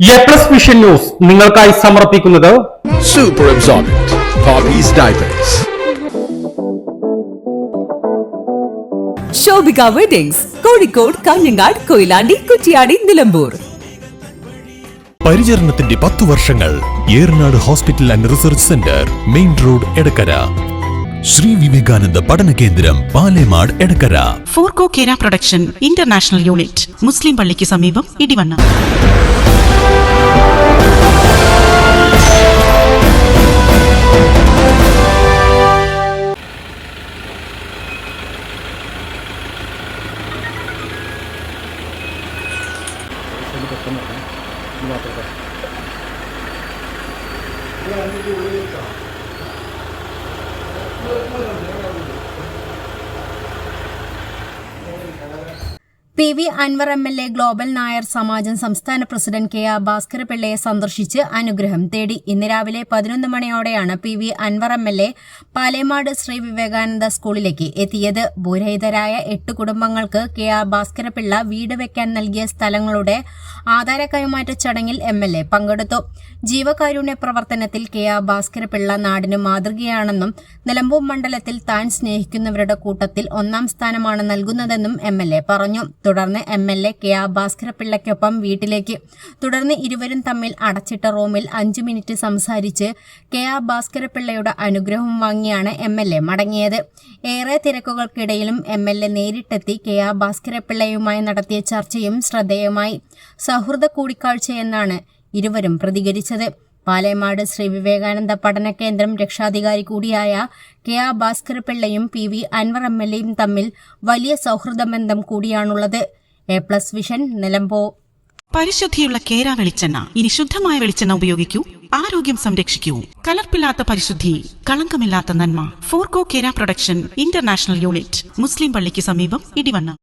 A plus vision news നിങ്ങൾക്കായി സമർപ്പിക്കുന്നത് super Diapers. Shobhika weddings Kozhikode Kanhangad Koyilandy Kuttiady Nilambur. പരിചരണത്തിന്റെ പത്തു വർഷങ്ങൾ Eranad hospital and research centre main road Edakkara. Sri Vivekananda പഠന കേന്ദ്രം Palemad Edakkara. Forco Kera production international unit മുസ്ലിം പള്ളിക്ക് സമീപം Edivanna. ini matur Pak. Ya, ini dulu P V Anvar M L A global Nair Samajam സംസ്ഥാന president K R ഭാസ്കരപിള്ളയെ സന്ദർശിച്ച് അനുഗ്രഹം തേടി ഇന്ന് രാവിലെ പതിനൊന്ന് മണിയോടെയാണ് P V Anvar M L A Palemad Sri Vivekananda സ്കൂളിലേക്ക് എത്തിയത്. ഭൂരഹിതരായ എട്ട് കുടുംബങ്ങൾക്ക് കെ ആർ ഭാസ്കരപിള്ള വീട് വെക്കാൻ നൽകിയ സ്ഥലങ്ങളുടെ ആധാര കൈമാറ്റ ചടങ്ങിൽ എം എൽ എ പങ്കെടുത്തു. ജീവകാരുണ്യ പ്രവർത്തനത്തിൽ കെ ആർ ഭാസ്കരപിള്ള നാടിന് മാതൃകയാണെന്നും നിലമ്പൂർ മണ്ഡലത്തിൽ താൻ സ്നേഹിക്കുന്നവരുടെ കൂട്ടത്തിൽ ഒന്നാം സ്ഥാനമാണ് നൽകുന്നതെന്നും എം എൽ എ പറഞ്ഞു. തുടർന്ന് M L A K R ഭാസ്കരപിള്ളയ്ക്കൊപ്പം വീട്ടിലേക്ക്. തുടർന്ന് ഇരുവരും തമ്മിൽ അടച്ചിട്ട റൂമിൽ അഞ്ചു മിനിറ്റ് സംസാരിച്ച് കെ ആർ ഭാസ്കരപിള്ളയുടെ അനുഗ്രഹം വാങ്ങിയാണ് എം എൽ എ മടങ്ങിയത്. ഏറെ തിരക്കുകൾക്കിടയിലും എം എൽ എ നേരിട്ടെത്തി കെ ആർ ഭാസ്കരപിള്ളയുമായി നടത്തിയ ചർച്ചയും ശ്രദ്ധേയമായി. സൗഹൃദ കൂടിക്കാഴ്ചയെന്നാണ് ഇരുവരും പ്രതികരിച്ചത്. പാലേമാട് ശ്രീ വിവേകാനന്ദ പഠന കേന്ദ്രം രക്ഷാധികാരി കൂടിയായ K R ഭാസ്കരപിള്ളയും P V Anvar M L എയും തമ്മിൽ വലിയ സൗഹൃദ ബന്ധം കൂടിയാണുള്ളത്. എ പ്ലസ് വിഷൻ നിലമ്പോ പരിശുദ്ധിയുള്ള കേര വെളിച്ചെണ്ണ ഇനി ശുദ്ധമായ വെളിച്ചെണ്ണ ഉപയോഗിക്കൂ. ആരോഗ്യം സംരക്ഷിക്കൂ. കലർപ്പില്ലാത്ത പരിശുദ്ധി കളങ്കമില്ലാത്ത നന്മ. Forco Kera production international unit മുസ്ലിം പള്ളിക്ക് സമീപം ഇടിവണ്ണ.